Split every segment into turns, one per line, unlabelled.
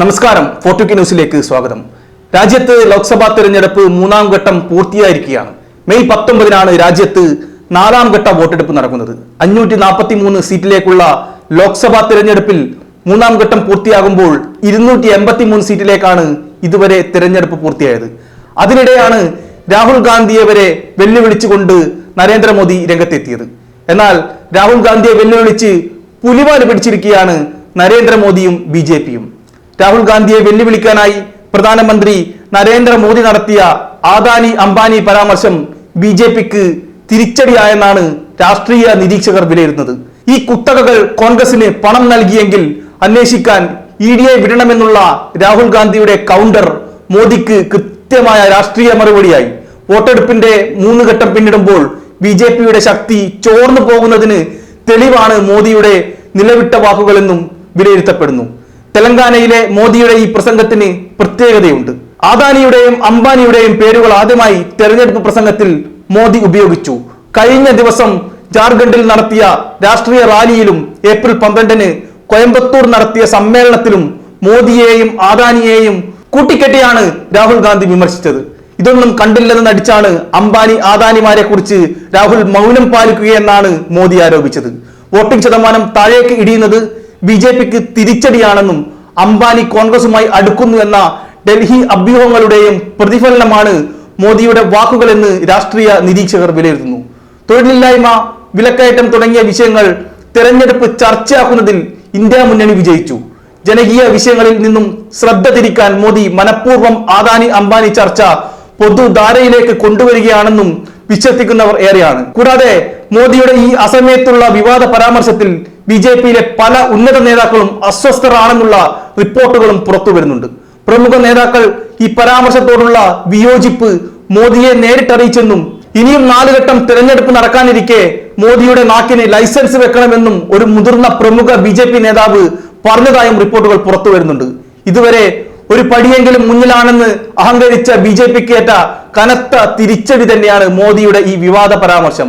നമസ്കാരം. ഫോർട്ടുക്കി ന്യൂസിലേക്ക് സ്വാഗതം. രാജ്യത്ത് ലോക്സഭാ തെരഞ്ഞെടുപ്പ് മൂന്നാം ഘട്ടം പൂർത്തിയായിരിക്കുകയാണ്. മെയ് പത്തൊമ്പതിനാണ് രാജ്യത്ത് നാലാം ഘട്ട വോട്ടെടുപ്പ് നടക്കുന്നത്. അഞ്ഞൂറ്റി നാൽപ്പത്തി മൂന്ന് സീറ്റിലേക്കുള്ള ലോക്സഭാ തെരഞ്ഞെടുപ്പിൽ മൂന്നാം ഘട്ടം പൂർത്തിയാകുമ്പോൾ ഇരുന്നൂറ്റി എൺപത്തി മൂന്ന് സീറ്റിലേക്കാണ് ഇതുവരെ തെരഞ്ഞെടുപ്പ് പൂർത്തിയായത്. അതിനിടെയാണ് രാഹുൽ ഗാന്ധിയെ വരെ വെല്ലുവിളിച്ചുകൊണ്ട് നരേന്ദ്രമോദി രംഗത്തെത്തിയത്. എന്നാൽ രാഹുൽ ഗാന്ധിയെ വെല്ലുവിളിച്ച് പുലിവാൽ പിടിച്ചിരിക്കുകയാണ് നരേന്ദ്രമോദിയും ബി ജെ പിയും. രാഹുൽ ഗാന്ധിയെ വെല്ലുവിളിക്കാനായി പ്രധാനമന്ത്രി നരേന്ദ്രമോദി നടത്തിയ ആദാനി അംബാനി പരാമർശം ബി ജെ പിക്ക് തിരിച്ചടിയായെന്നാണ് രാഷ്ട്രീയ നിരീക്ഷകർ വിലയിരുത്തുന്നത് ഈ കുത്തകകൾ കോൺഗ്രസിന് പണം നൽകിയെങ്കിൽ അന്വേഷിക്കാൻ ഇ ഡിയെ വിടണമെന്നുള്ള രാഹുൽ ഗാന്ധിയുടെ കൗണ്ടർ മോദിക്ക് കൃത്യമായ രാഷ്ട്രീയ മറുപടിയായി. വോട്ടെടുപ്പിന്റെ മൂന്ന് ഘട്ടം പിന്നിടുമ്പോൾ ബി ജെ പിയുടെ ശക്തി ചോർന്നു പോകുന്നതിന് തെളിവാണ് മോദിയുടെ നിലവിട്ട വാക്കുകളെന്നും വിലയിരുത്തപ്പെടുന്നു. തെലങ്കാനയിലെ മോദിയുടെ ഈ പ്രസംഗത്തിന് പ്രത്യേകതയുണ്ട്. ആദാനിയുടെയും അംബാനിയുടെയും പേരുകൾ ആദ്യമായി തെരഞ്ഞെടുപ്പ് പ്രസംഗത്തിൽ മോദി ഉപയോഗിച്ചു. കഴിഞ്ഞ ദിവസം ജാർഖണ്ഡിൽ നടത്തിയ രാഷ്ട്രീയ റാലിയിലും ഏപ്രിൽ പന്ത്രണ്ടിന് കോയമ്പത്തൂർ നടത്തിയ സമ്മേളനത്തിലും മോദിയെയും ആദാനിയെയും കൂട്ടിക്കെട്ടിയാണ് രാഹുൽ ഗാന്ധി വിമർശിച്ചത്. ഇതൊന്നും കണ്ടില്ലെന്ന് നടിച്ചാണ് അംബാനി ആദാനിമാരെ കുറിച്ച് രാഹുൽ മൗനം പാലിക്കുകയെന്നാണ് മോദി ആരോപിച്ചത്. വോട്ടിംഗ് ശതമാനം താഴേക്ക് ഇടിയുന്നത് ബി ജെ പിക്ക് തിരിച്ചടിയാണെന്നും അംബാനി കോൺഗ്രസുമായി അടുക്കുന്നു എന്ന ഡൽഹി അഭ്യൂഹങ്ങളുടെയും പ്രതിഫലനമാണ് മോദിയുടെ വാക്കുകളെന്ന് രാഷ്ട്രീയ നിരീക്ഷകർ വിലയിരുത്തുന്നു. തൊഴിലില്ലായ്മ വിലക്കയറ്റം തുടങ്ങിയ വിഷയങ്ങൾ തെരഞ്ഞെടുപ്പ് ചർച്ചയാക്കുന്നതിൽ ഇന്ത്യ മുന്നണി വിജയിച്ചു. ജനകീയ വിഷയങ്ങളിൽ നിന്നും ശ്രദ്ധ തിരിക്കാൻ മോദി മനഃപൂർവം ആദാനി അംബാനി ചർച്ച പൊതുധാരയിലേക്ക് കൊണ്ടുവരികയാണെന്നും വിശ്വസിക്കുന്നവർ ഏറെയാണ്. കൂടാതെ മോദിയുടെ ഈ അസമയത്തുള്ള വിവാദ പരാമർശത്തിൽ ബി ജെ പിയിലെ പല ഉന്നത നേതാക്കളും അസ്വസ്ഥരാണെന്നുള്ള റിപ്പോർട്ടുകളും പുറത്തു വരുന്നുണ്ട്. പ്രമുഖ നേതാക്കൾ ഈ പരാമർശത്തോടുള്ള വിയോജിപ്പ് മോദിയെ നേരിട്ടറിയിച്ചെന്നും ഇനിയും നാല് ഘട്ടം തിരഞ്ഞെടുപ്പ് നടക്കാനിരിക്കെ മോദിയുടെ നാക്കിന് ലൈസൻസ് വെക്കണമെന്നും ഒരു മുതിർന്ന പ്രമുഖ ബി നേതാവ് പറഞ്ഞതായും റിപ്പോർട്ടുകൾ പുറത്തു വരുന്നുണ്ട്. ഇതുവരെ ഒരു പടിയെങ്കിലും മുന്നിലാണെന്ന് അഹങ്കരിച്ച ബി ജെ പിക്ക് ഏറ്റ കനത്ത തിരിച്ചടി തന്നെയാണ് മോദിയുടെ ഈ വിവാദ പരാമർശം.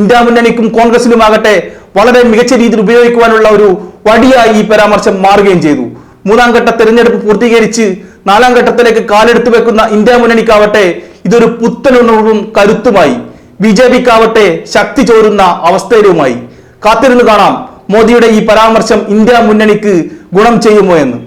ഇന്ത്യ മുന്നണിക്കും കോൺഗ്രസിനുമാകട്ടെ വളരെ മികച്ച രീതിയിൽ ഉപയോഗിക്കുവാനുള്ള ഒരു വടിയായി ഈ പരാമർശം മാറുകയും ചെയ്തു. മൂന്നാം ഘട്ട തെരഞ്ഞെടുപ്പ് പൂർത്തീകരിച്ച് നാലാം ഘട്ടത്തിലേക്ക് കാലെടുത്തു വെക്കുന്ന ഇന്ത്യ മുന്നണിക്കാവട്ടെ ഇതൊരു പുത്തനുണർവും കരുത്തുമായി. ബി ജെ പിക്കാവട്ടെ ശക്തി ചോരുന്ന അവസ്ഥയിലുമായി. കാത്തിരുന്ന് കാണാം മോദിയുടെ ഈ പരാമർശം ഇന്ത്യ മുന്നണിക്ക് ഗുണം ചെയ്യുമോ എന്ന്.